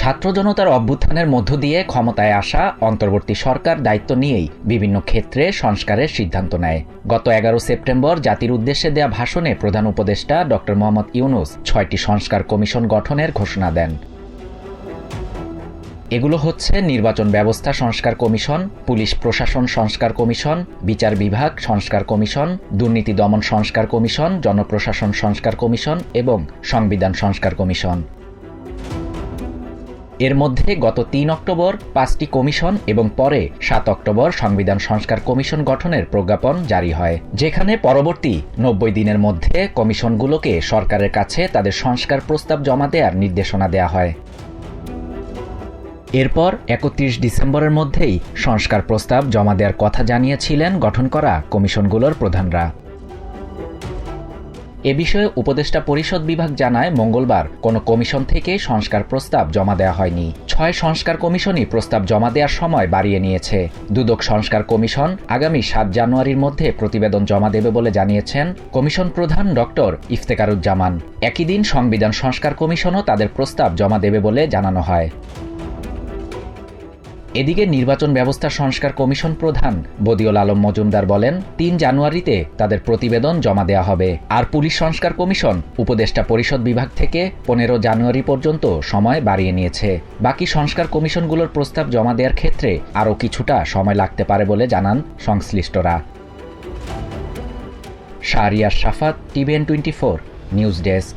ছাত্র জনতার অভ্যুত্থানের মধ্য দিয়ে ক্ষমতায় আসা অন্তর্বর্তী সরকার দায়িত্ব নিয়েই বিভিন্ন ক্ষেত্রে সংস্কারের সিদ্ধান্ত নেয়। গত এগারো সেপ্টেম্বর জাতির উদ্দেশ্যে দেয়া ভাষণে প্রধান উপদেষ্টা ড. মোহাম্মদ ইউনুস ছয়টি সংস্কার কমিশন গঠনের ঘোষণা দেন। এগুলো হচ্ছে নির্বাচন ব্যবস্থা সংস্কার কমিশন, পুলিশ প্রশাসন সংস্কার কমিশন, বিচার বিভাগ সংস্কার কমিশন, দুর্নীতি দমন সংস্কার কমিশন, জনপ্রশাসন সংস্কার কমিশন এবং সংবিধান সংস্কার কমিশন। এর মধ্যে গত তিন অক্টোবর পাঁচটি কমিশন এবং পরে সাত অক্টোবর সংবিধান সংস্কার কমিশন গঠনের প্রজ্ঞাপন জারি হয়, যেখানে পরবর্তী নব্বই দিনের মধ্যে কমিশনগুলোকে সরকারের কাছে তাদের সংস্কার প্রস্তাব জমা দেওয়ার নির্দেশনা দেওয়া হয়। এরপর একত্রিশ ডিসেম্বরের মধ্যেই সংস্কার প্রস্তাব জমা দেওয়ার কথা জানিয়েছিলেন গঠন করা কমিশনগুলোর প্রধানরা। এ বিষয়ে উপদেষ্টা পরিষদ বিভাগ জানায় মঙ্গলবার কোনো কমিশন থেকে সংস্কার প্রস্তাব জমা দেওয়া হয়নি। ছয় সংস্কার কমিশনই প্রস্তাব জমা দেওয়ার সময় বাড়িয়ে নিয়েছে। দুদক সংস্কার কমিশন আগামী সাত জানুয়ারির মধ্যে প্রতিবেদন জমা দেবে বলে জানিয়েছেন কমিশন প্রধান ডক্টর ইফতেকারুজ্জামান। একই দিন সংবিধান সংস্কার কমিশনও তাদের প্রস্তাব জমা দেবে বলে জানানো হয়। এদিকে নির্বাচন ব্যবস্থা সংস্কার কমিশন প্রধান বদিউল আলম মজুমদার বলেন, তিন জানুয়ারিতে তাদের প্রতিবেদন জমা দেওয়া হবে। আর পুলিশ সংস্কার কমিশন, উপদেষ্টা পরিষদ বিভাগ থেকে পনেরো জানুয়ারি পর্যন্ত সময় বাড়িয়ে নিয়েছে। বাকি সংস্কার কমিশনগুলোর প্রস্তাব জমা দেওয়ার ক্ষেত্রে আরও কিছুটা সময় লাগতে পারে বলে জানান সংশ্লিষ্টরা। Shahriar Safat TVN twenty four, news desk.